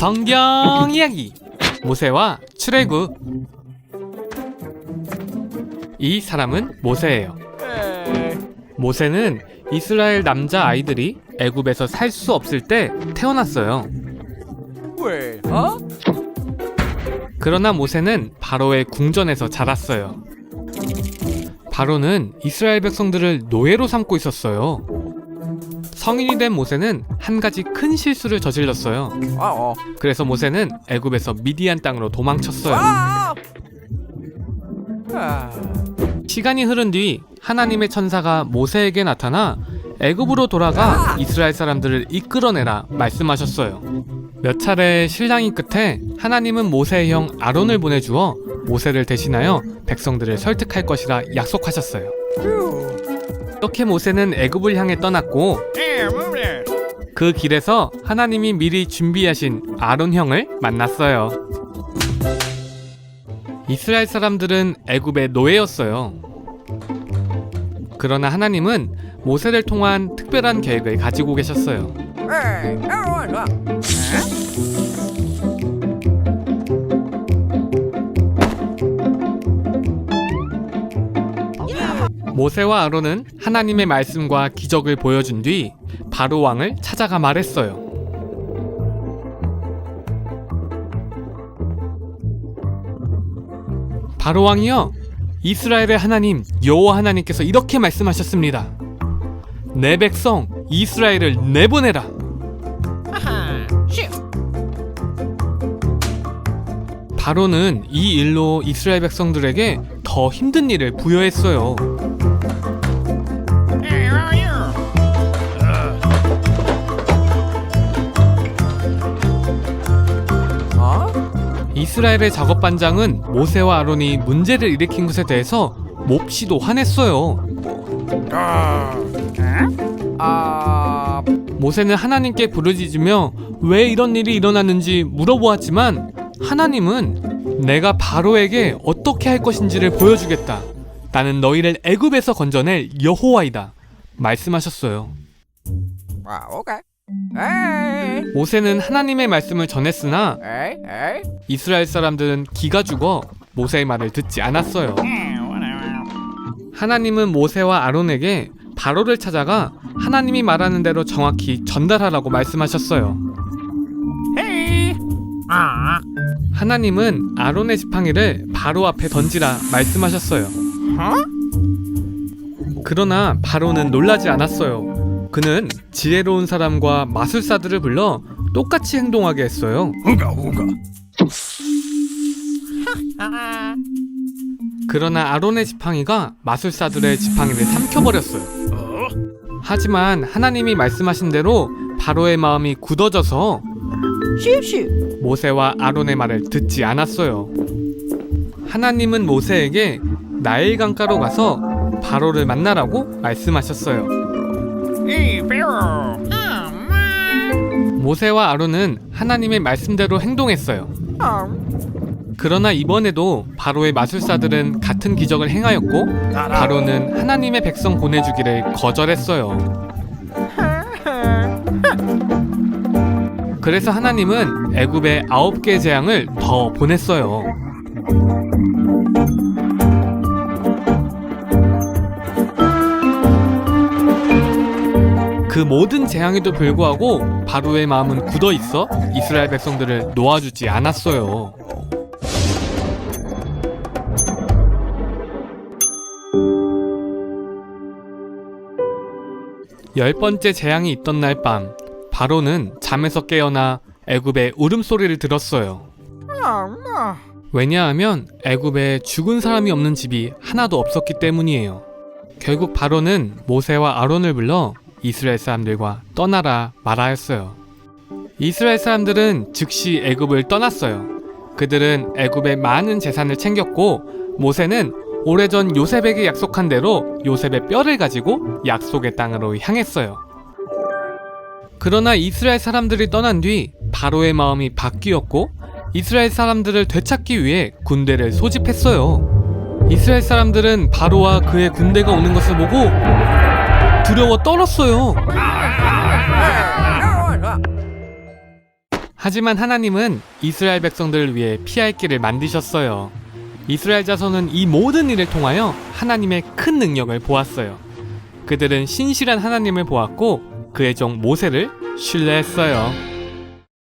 성경 이야기 모세와 출애굽 이 사람은 모세예요. 모세는 이스라엘 남자 아이들이 애굽에서 살 수 없을 때 태어났어요. Wait, huh? 그러나 모세는 바로의 궁전에서 자랐어요. 바로는 이스라엘 백성들을 노예로 삼고 있었어요. 성인이 된 모세는 한 가지 큰 실수를 저질렀어요. Uh-oh. 그래서 모세는 애굽에서 미디안 땅으로 도망쳤어요. Ah! Ah. 시간이 흐른 뒤 하나님의 천사가 모세에게 나타나 애굽으로 돌아가 이스라엘 사람들을 이끌어내라 말씀하셨어요. 몇 차례 실랑이 끝에 하나님은 모세의 형 아론을 보내주어 모세를 대신하여 백성들을 설득할 것이라 약속하셨어요. 이렇게 모세는 애굽을 향해 떠났고 그 길에서 하나님이 미리 준비하신 아론 형을 만났어요. 이스라엘 사람들은 애굽의 노예였어요. 그러나 하나님은 모세를 통한 특별한 계획을 가지고 계셨어요. 모세와 아론은 하나님의 말씀과 기적을 보여준 뒤 바로 왕을 찾아가 말했어요. 바로 왕이여 이스라엘의 하나님 여호와 하나님께서 이렇게 말씀하셨습니다. 내 백성 이스라엘을 내보내라. 바로는 이 일로 이스라엘 백성들에게 더 힘든 일을 부여했어요. 이스라엘의 작업 반장은 모세와 아론이 문제를 일으킨 것에 대해서 몹시도 화냈어요. Uh, 모세는 하나님께 부르짖으며 왜 이런 일이 일어났는지 물어보았지만 하나님은 내가 바로에게 어떻게 할 것인지를 보여주겠다. 나는 너희를 애굽에서 건져낼 여호와이다. 말씀하셨어요. okay. Hey, 모세는 하나님의 말씀을 전했으나. 이스라엘 사람들은 기가 죽어 모세의 말을 듣지 않았어요. 하나님은 모세와 아론에게 바로를 찾아가 하나님이 말하는 대로 정확히 전달하라고 말씀하셨어요. 하나님은 아론의 지팡이를 바로 앞에 던지라 말씀하셨어요. 그러나 바로는 놀라지 않았어요. 그는 지혜로운 사람과 마술사들을 불러 똑같이 행동하게 했어요. 그러나 아론의 지팡이가 마술사들의 지팡이를 삼켜버렸어요. 하지만 하나님이 말씀하신 대로 바로의 마음이 굳어져서 모세와 아론의 말을 듣지 않았어요. 하나님은 모세에게 나일 강가로 가서 바로를 만나라고 말씀하셨어요. 모세와 아론은 하나님의 말씀대로 행동했어요. 그러나 이번에도 바로의 마술사들은 같은 기적을 행하였고 바로는 하나님의 백성 보내주기를 거절했어요. 그래서 하나님은 애굽에 아홉 개의 재앙을 더 보냈어요. 그 모든 재앙에도 불구하고 바로의 마음은 굳어 있어 이스라엘 백성들을 놓아주지 않았어요. 열 번째 재앙이 있던 날 밤, 바로는 잠에서 깨어나 애굽의 울음소리를 들었어요. 왜냐하면 애굽에 죽은 사람이 없는 집이 하나도 없었기 때문이에요. 결국 바로는 모세와 아론을 불러 이스라엘 사람들과 떠나라 말하였어요. 이스라엘 사람들은 즉시 애굽을 떠났어요. 그들은 애굽의 많은 재산을 챙겼고 모세는 오래전 요셉에게 약속한 대로 요셉의 뼈를 가지고 약속의 땅으로 향했어요. 그러나 이스라엘 사람들이 떠난 뒤 바로의 마음이 바뀌었고 이스라엘 사람들을 되찾기 위해 군대를 소집했어요. 이스라엘 사람들은 바로와 그의 군대가 오는 것을 보고 두려워 떨었어요. 하지만 하나님은 이스라엘 백성들을 위해 피할 길을 만드셨어요. 이스라엘 자손은 이 모든 일을 통하여 하나님의 큰 능력을 보았어요. 그들은 신실한 하나님을 보았고 그의 종 모세를 신뢰했어요.